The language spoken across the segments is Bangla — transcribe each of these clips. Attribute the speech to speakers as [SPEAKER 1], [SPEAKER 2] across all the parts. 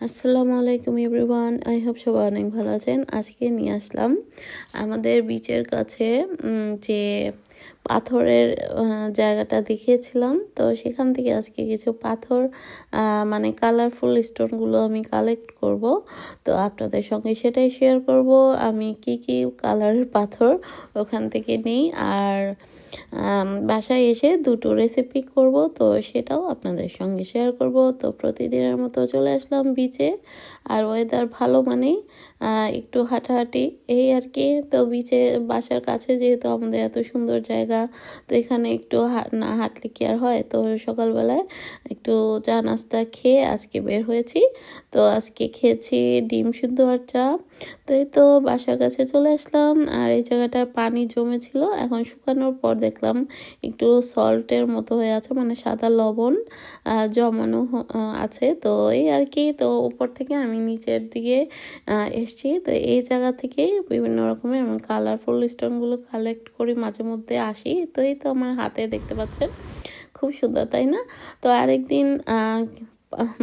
[SPEAKER 1] আসসালামু আলাইকুম এভরিওয়ান, আই হোপ সবাই অনেক ভালো আছেন। আজকে নিয়ে আসলাম আমাদের বিচের কাছে যে পাথরের জায়গাটা দেখিয়েছিলাম। তো সেখান থেকে আজকে কিছু পাথর মানে কালারফুল স্টোনগুলো আমি কালেক্ট করব। তো আপনাদের সঙ্গে সেটাই শেয়ার করব, আমি কি কি কালারের পাথর ওখান থেকে নিই। আর বাসায় এসে দুটো রেসিপি করব, তো সেটাও আপনাদের সঙ্গে শেয়ার করব। তো প্রতিদিনের মতো চলে আসলাম বিচে আর ওয়েদার ভালো মানে একটু হাঁটাহাঁটি, এই আর কি। তো বিচে বাসার কাছে যেহেতু আমাদের এত সুন্দর জায়গা। তো এখানে একটু না হাঁটলে কি আর হয়? তো সকালবেলায় একটু চা নাস্তা খেয়ে আজকে বের হয়েছি। তো আজকে খেয়েছি ডিম সিদ্ধ আর চা। তো এই তো বাসার কাছে চলে আসলাম। আর এই জায়গাটায় পানি জমেছিল। এখন শুকানোর পর দেখলাম একটু সল্টের মতো হয়ে আছে মানে সাদা লবণ জমানো আছে। তো এই আর কি, তো উপর থেকে আমি নিচের দিকে এসছি। তো এই জায়গা থেকে বিভিন্ন রকমের কালারফুল স্টোনগুলো কালেক্ট করি মাঝে মধ্যে। আসি তো এই তো আমার হাতে দেখতে পাচ্ছেন। খুব সুন্দর, তাই না? তো আরেকদিন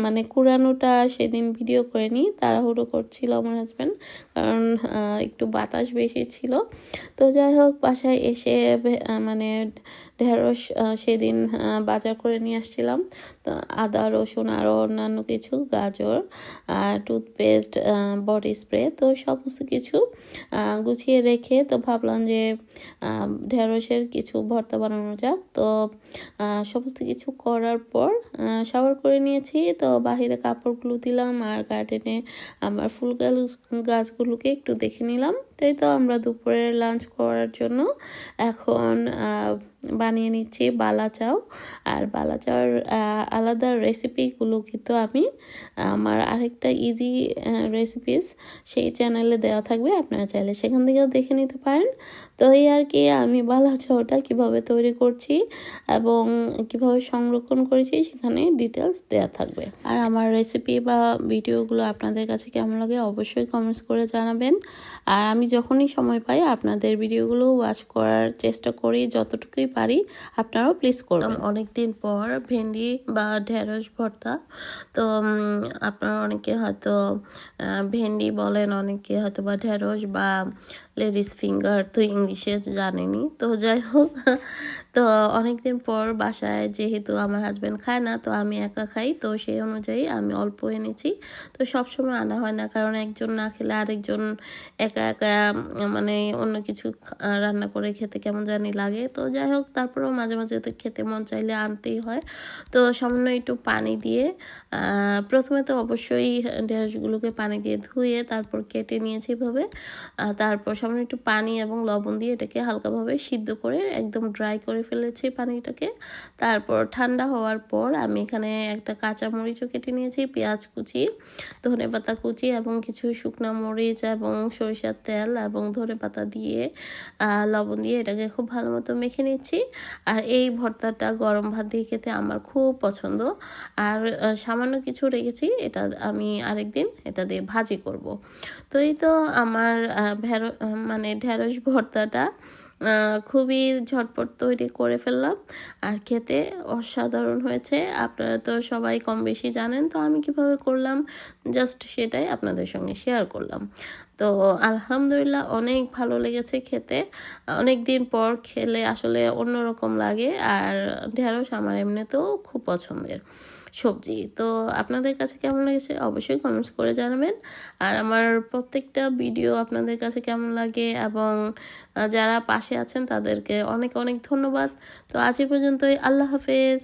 [SPEAKER 1] মানে কুড়ানোটা সেদিন ভিডিও করে নিই, তাড়াহুড়ো করছিল আমার হাজব্যান্ড কারণ একটু বাতাস বেশি ছিল। তো যাই হোক, বাসায় এসে মানে ঢেঁড়স সেদিন বাজার করে নিয়ে আসছিলাম। তো আদা, রসুন আরও অন্যান্য কিছু, গাজর টুথপেস্ট বডি স্প্রে তো সমস্ত কিছু গুছিয়ে রেখে তো ভাবলাম যে ঢেঁড়সের কিছু ভর্তা বানানো যাক। তো সমস্ত কিছু করার পর শাওয়ার করে নিয়েছি। তো বাহিরে কাপড়গুলো দিলাম আর গার্ডেনে আমার ফুল গাছ- গাছগুলোকে একটু দেখে নিলাম। তাই তো আমরা দুপুরের লাঞ্চ করার জন্য এখন বানিয়ে নিচ্ছি, বালা চাও। আর বালা চাওয়ার আলাদা রেসিপিগুলো কিন্তু আমি, আমার আরেকটা ইজি রেসিপিস সেই চ্যানেলে দেওয়া থাকবে, আপনারা চাইলে সেখান থেকেও দেখে নিতে পারেন। তো এই আর কি, আমি বালা চাওটা কীভাবে তৈরি করছি এবং কীভাবে সংরক্ষণ করেছি সেখানে ডিটেলস দেওয়া থাকবে। আর আমার রেসিপি বা ভিডিওগুলো আপনাদের কাছে কেমন লাগে অবশ্যই কমেন্টস করে জানাবেন। আর আমি যখনই সময় পাই, আপনাদের ভিডিওগুলো ওয়াচ করার চেষ্টা করি, যতটুকুই পারি, আপনারাও প্লিজ করবেন। অনেক দিন পর ভেন্ডি বা ঢেঁড়স ভর্তা, তো আপনারা অনেকে হয়তো ভেন্ডি বলেন, অনেকে হয়তো বা ঢেঁড়স বা লেডিস ফিঙ্গার তো ইংলিশে জানেনি, তো যাই হোক, তো অনেকদিন পর বাসায় যেহেতু আমার হাজব্যান্ড খায় না, তো আমি একা খাই, তো সেই অনুযায়ী আমি অল্প এনেছি, তো সবসময় আনা হয় না, কারণ একজন না খেলে আরেকজন একা একা মানে অন্য কিছু রান্না করে খেতে কেমন জানি লাগে, তো যাই হোক তারপরেও মাঝে মাঝে তো খেতে মন চাইলে আনতেই হয়। তো সামান্য একটু পানি দিয়ে প্রথমে তো অবশ্যই ঢেঁড়সগুলোকে পানি দিয়ে ধুয়ে তারপর কেটে নিয়েছি এভাবে। তারপর সামান্য একটু পানি এবং লবণ দিয়ে এটাকে হালকাভাবে সিদ্ধ করে একদম ড্রাই করে ফেলেছি পানিটাকে। তারপর ঠান্ডা হওয়ার পর আমি এখানে একটা কাঁচা মরিচও কেটে নিয়েছি, পেঁয়াজ কুচি ধনে পাতা কুচি এবং কিছু শুকনো মরিচ এবং সরিষার তেল এবং ধনে পাতা দিয়ে লবণ দিয়ে এটাকে খুব ভালো মতো মেখে নিচ্ছি আর এই ভর্তাটা গরম ভাত দিয়ে খেতে আমার খুব পছন্দ। আর সামান্য কিছু রেখেছি, এটা আমি আরেকদিন এটা দিয়ে ভাজি করব। তো এই তো আমার ভেড়- মানে ঢেঁড়স ভর্তাটা খুবই ঝটপট তৈরি করে ফেললাম। আর খেতে অসাধারণ হয়েছে। আপনারা তো সবাই কম বেশি জানেন, তো আমি কীভাবে করলাম, জাস্ট সেটাই আপনাদের সঙ্গে শেয়ার করলাম। তো আলহামদুলিল্লাহ অনেক ভালো লেগেছে খেতে। অনেক দিন পর খেলে আসলে অন্যরকম লাগে আর ঢেঁড়স আমার এমনিতেও খুব পছন্দের সবজি। তো আপনাদের কাছে কেমন লেগেছে অবশ্যই কমেন্টস করে জানাবেন। আর আমার প্রত্যেকটা ভিডিও আপনাদের কাছে কেমন লাগে এবং যারা পাশে আছেন তাদেরকে অনেক অনেক ধন্যবাদ। তো আজ পর্যন্তই, আল্লাহ হাফেজ।